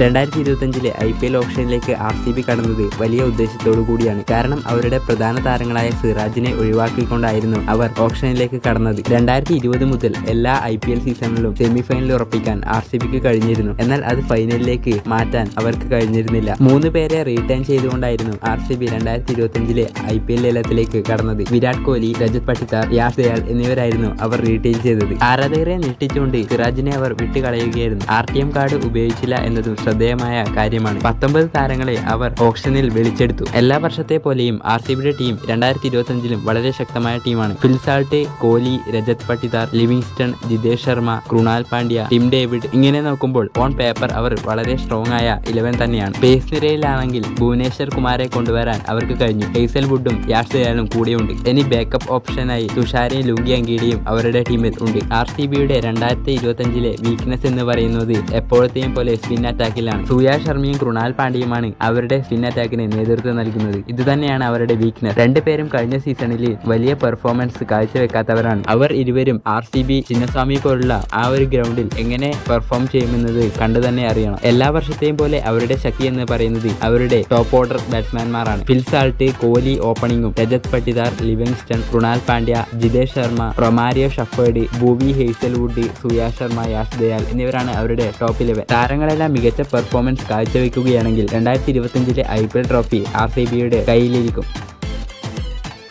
രണ്ടായിരത്തി ഇരുപത്തഞ്ചിലെ I P L ഓപ്ഷനിലേക്ക് ആർ സി ബി കടന്നത് വലിയ ഉദ്ദേശത്തോടു കൂടിയാണ്. കാരണം അവരുടെ പ്രധാന താരങ്ങളായ സിറാജിനെ ഒഴിവാക്കിക്കൊണ്ടായിരുന്നു അവർ ഓപ്ഷനിലേക്ക് കടന്നത്. രണ്ടായിരത്തി ഇരുപത് മുതൽ എല്ലാ ഐ പി എൽ സീസണിലും സെമിഫൈനൽ ഉറപ്പിക്കാൻ ആർ സി ബിക്ക് കഴിഞ്ഞിരുന്നു. എന്നാൽ അത് ഫൈനലിലേക്ക് മാറ്റാൻ അവർക്ക് കഴിഞ്ഞിരുന്നില്ല. മൂന്ന് പേരെ റീറ്റേൺ ചെയ്തുകൊണ്ടായിരുന്നു ആർ സി ബി രണ്ടായിരത്തി ഇരുപത്തിയഞ്ചിലെ ഐ പി എൽ ലേലത്തിലേക്ക് കടന്നത്. വിരാട് കോഹ്ലി രജത് പട്ടിത്താർ യാസ് ദയാൽ എന്നിവരായിരുന്നു അവർ റീറ്റെയിൽ ചെയ്തത്. ആരാധകരെ ഞെട്ടിച്ചുകൊണ്ട് സിറാജിനെ അവർ വിട്ടുകളയുകയായിരുന്നു. ആർ ടി എം കാർഡ് ഉപയോഗിച്ചില്ല എന്നതും ശ്രദ്ധേയമായ കാര്യമാണ്. പത്തൊമ്പത് താരങ്ങളെ അവർ ഓപ്ഷനിൽ വിളിച്ചെടുത്തു. എല്ലാ വർഷത്തെ പോലെയും ആർ സി ബിയുടെ ടീം രണ്ടായിരത്തി ഇരുപത്തഞ്ചിലും വളരെ ശക്തമായ ടീമാണ്. ഫിൽസാൾട്ടെ Kohli Rajat Patidar Livingstone Jitesh Sharma Krunal Pandya Tim David ഇങ്ങനെ നോക്കുമ്പോൾ ഓൺ പേപ്പർ അവർ വളരെ സ്ട്രോങ് ആയ ഇലവൻ തന്നെയാണ്. പേസ് നിരയിലാണെങ്കിൽ ഭുവനേശ്വർ കുമാരെ കൊണ്ടുവരാൻ അവർക്ക് കഴിഞ്ഞു. ഹെയ്സൽ വുഡും യാഷ് ദയാലും കൂടെയുണ്ട്. ഇനി ബാക്കപ്പ് ഓപ്ഷനായി തുഷാരയും ലുങ്കി അവരുടെ ടീമിൽ ഉണ്ട്. ആർ സി ബിയുടെ രണ്ടായിരത്തി ഇരുപത്തഞ്ചിലെ വീക്ക്നെസ് എന്ന് പറയുന്നത് എപ്പോഴത്തെയും പോലെ സ്പിൻ അറ്റാക്കിലാണ് സൂര്യ ശർമ്മയും കൃണാൽ പാണ്ഡ്യയുമാണ് അവരുടെ സ്പിൻ അറ്റാക്കിന് നേതൃത്വം നൽകുന്നത്. ഇത് തന്നെയാണ് അവരുടെ വീക്ക്നെസ് രണ്ടുപേരും കഴിഞ്ഞ സീസണിൽ വലിയ പെർഫോമൻസ് കാഴ്ചവെക്കാത്തവരാണ്. അവർ ഇരുവരും ആർ സി ബി ചിന്നസ്വാമി പോലുള്ള ആ ഒരു ഗ്രൗണ്ടിൽ എങ്ങനെ പെർഫോം ചെയ്യുമെന്നത് കണ്ടു തന്നെ അറിയണം. എല്ലാ വർഷത്തെയും പോലെ അവരുടെ ശക്തി എന്ന് പറയുന്നത് അവരുടെ ടോപ്പ് ഓർഡർ ബാറ്റ്സ്മാൻമാരാണ് Phil Salt Kohli ഓപ്പണിംഗും Rajat Patidar Livingstone Krunal Pandya Jitesh Sharma Romario Shepherd Bhuvi Hazlewood Suyash Sharma Yash Dayal എന്നിവരാണ് അവരുടെ ടോപ്പ് ഇലവൻ താരങ്ങളെല്ലാം മികച്ച പെർഫോമൻസ് കാഴ്ചവെക്കുകയാണെങ്കിൽ രണ്ടായിരത്തി ഇരുപത്തിയഞ്ചിലെ I P L trophy R C ബിയുടെ കയ്യിലിരിക്കും.